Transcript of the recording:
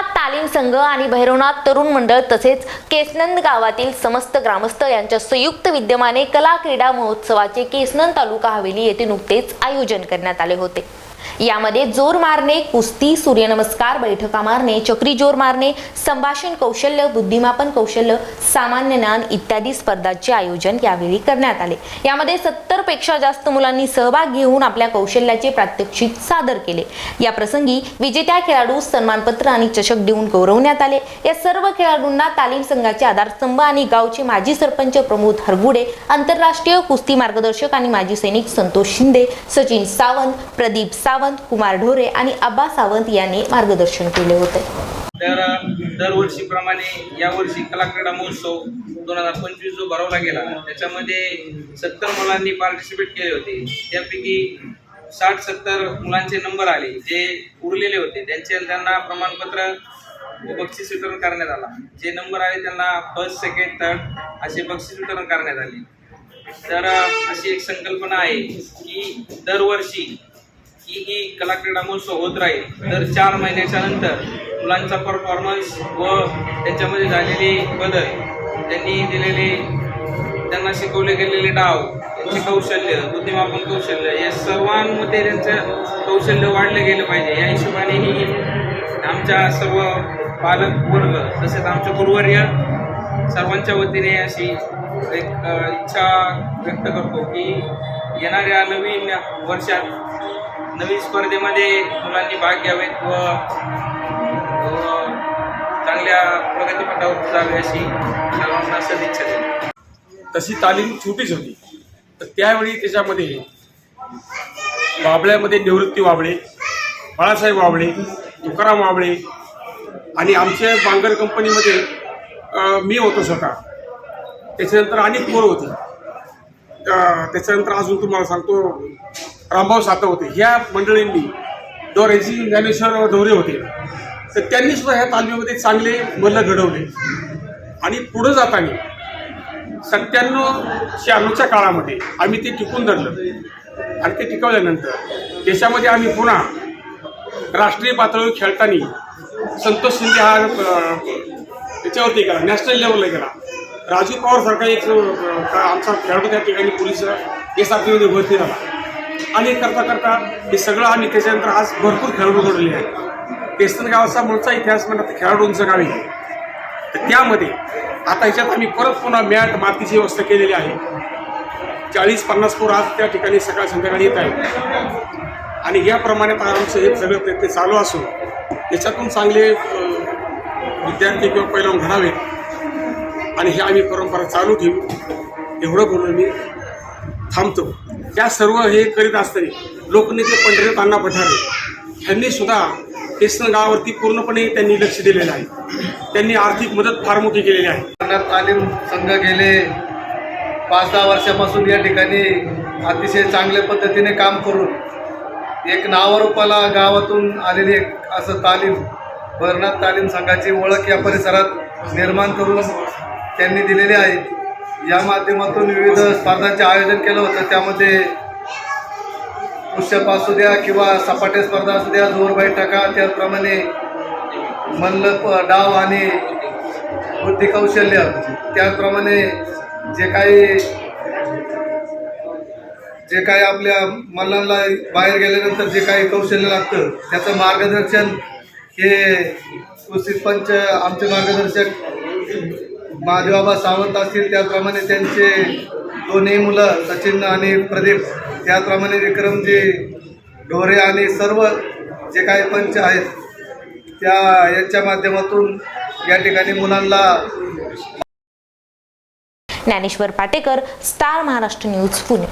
भैरवनाथ तालीम संघ आणि भैरवनाथ तरुण मंडळ तसेच केसनंद गावातील समस्त ग्रामस्थ यांच्या संयुक्त विद्यमाने कला क्रीडा महोत्सवाचे केसनंद तालुका हवेली येथे नुकतेच आयोजन करण्यात आले होते. यामध्ये जोर मारणे कुस्ती सूर्यनमस्कार बैठका मारणे चक्री जोर मारणे संभाषण कौशल्य बुद्धिमापन कौशल्य सामान्य ज्ञान इत्यादी स्पर्धांचे आयोजन यावेळी करण्यात आले. यामध्ये सत्तरपेक्षा जास्त मुलांनी सहभाग घेऊन आपल्या कौशल्याचे प्रात्यक्षिक सादर केले. या प्रसंगी विजेत्या खेळाडू सन्मानपत्र आणि चषक देऊन गौरवण्यात आले. या सर्व खेळाडूंना तालीम संघाचे आधारस्तंभ आणि गावचे माजी सरपंच प्रमोद हरगुडे आंतरराष्ट्रीय कुस्ती मार्गदर्शक आणि माजी सैनिक संतोष शिंदे सचिन सावंत प्रदीप सावंत कुमार ढोरे आणि अब्बा सावंत यांनी मार्गदर्शन केले होते. तर दरवर्षीप्रमाणे यावर्षी कलाक्रीडा महोत्सव दोन हजार पंचवीस जो भरवला गेला त्याच्यामध्ये सत्तर मुलांनी पार्टिसिपेट केले होते. त्यापैकी साठ सत्तर मुलांचे नंबर आले जे उरलेले होते. त्यांचे त्यांना प्रमाणपत्र बक्षीस वितरण करण्यात आला. जे नंबर आले त्यांना फर्स्ट सेकंड थर्ड असे बक्षीस वितरण करण्यात आले. तर अशी एक संकल्पना आहे की दरवर्षी ही ही कला क्रीडा महोत्सव होत राहील. तर चार महिन्याच्या नंतर मुलांचा परफॉर्मन्स व त्याच्यामध्ये झालेले बदल त्यांनी दिलेले त्यांना शिकवले गेलेले डाव त्यांचे कौशल्य बुद्धिमापन कौशल्य या सर्वांमध्ये त्यांचं कौशल्य वाढलं गेलं पाहिजे. या हिशोबाने ही आमच्या सर्व पालक वर्ग तसेच आमचे गुरुवर्य सर्वांच्या वतीने अशी एक इच्छा व्यक्त करतो की येणाऱ्या नवीन वर्षात नवीन स्पर्धेमध्ये मुलांनी भाग घ्यावेत व चांगल्या प्रगतीपथावर जावे अशी सर्वांना सदिच्छा देतो. तशी तालीम छोटीच होती. तर त्यावेळी त्याच्यामध्ये वाबळ्यामध्ये निवृत्ती वाबळे बाळासाहेब वाबळे तुकाराम वाबळे आणि आमच्या बांगर कंपनीमध्ये मी होतो स्वतः. त्याच्यानंतर अनेक पोरं होती. त्याच्यानंतर अजून तुम्हाला सांगतो रामभाऊ सातव होते. ह्या मंडळींनी डोऱ्याची ज्ञानेश्वर ढोरे होते. तर त्यांनी सुद्धा ह्या तालमीमध्ये चांगले मल्ल घडवले. आणि पुढं जाताना सत्त्याण्णव शहाण्णवच्या काळामध्ये आम्ही ते टिकून धरलं. आणि ते टिकवल्यानंतर देशामध्ये आम्ही पुन्हा राष्ट्रीय पातळीवर खेळताना संतोष शिंदे हा त्याच्यावरती गेला नॅशनल लेवलला गेला. राजू पवार सारखा एक आमचा खेळाडू त्या ठिकाणी पोलीस एस आर पीमध्ये भरती झाला आणि करता करता हे सगळं आम्ही त्याच्यानंतर आज भरपूर खेळाडू घडले आहेत. केसन गावाचा मूळचा इतिहास म्हणतात खेळाडूंचं गाव. आहे तर त्यामध्ये आता ह्याच्यात आम्ही परत पुन्हा मॅट मातीची व्यवस्था केलेली आहे. चाळीस पन्नास पोर आज त्या ठिकाणी सकाळ संध्याकाळी येत आहेत. आणि याप्रमाणे आमचं हे सगळं प्रयत्न चालू असून याच्यातून चांगले विद्यार्थी किंवा पैलवान घडावेत. आणि हे आम्ही परंपरा चालू ठेवू. एवढं बोलून मी थांबतो. त्या सर्व हे करीत असताना लोकनेते पंढरीनाथ अण्णा पठारे यांनी सुद्धा केसन गावावरती पूर्णपणे त्यांनी लक्ष दिलेलं आहे. त्यांनी आर्थिक मदत फार मोठी केलेली आहे. तालीम संघ गेले. पाच दहा वर्षापासून या ठिकाणी अतिशय चांगल्या पद्धतीने काम करून एक नावारूपाला गावातून आलेली एक असं तालीम भरनाथ तालीम संघाची ओळख या परिसरात निर्माण करून त्यांनी दिलेली आहे. या माध्यमातून विविध स्पर्धांचे आयोजन केलं होतं. त्यामध्ये पुष्यप असू द्या किंवा सपाटे स्पर्धा असू द्या जोर बैठका त्याचप्रमाणे मल्लप डाव आणि बुद्धिकौशल्य त्याचप्रमाणे जे काही जे काही आपल्या मल्लांना बाहेर गेल्यानंतर जे काही कौशल्य लागतं त्याचं मार्गदर्शन हे कृषी पंच आमचे मार्गदर्शक महादेवाबा सावंत असतील त्याचप्रमाणे त्यांचे दोन्ही मुलं सचिन आणि प्रदीप त्याचप्रमाणे विक्रमजी ढोरे आणि सर्व जे काही पंच आहेत त्या यांच्या माध्यमातून या ठिकाणी मुलांना ज्ञानेश्वर पाटेकर स्टार महाराष्ट्र न्यूज पुणे.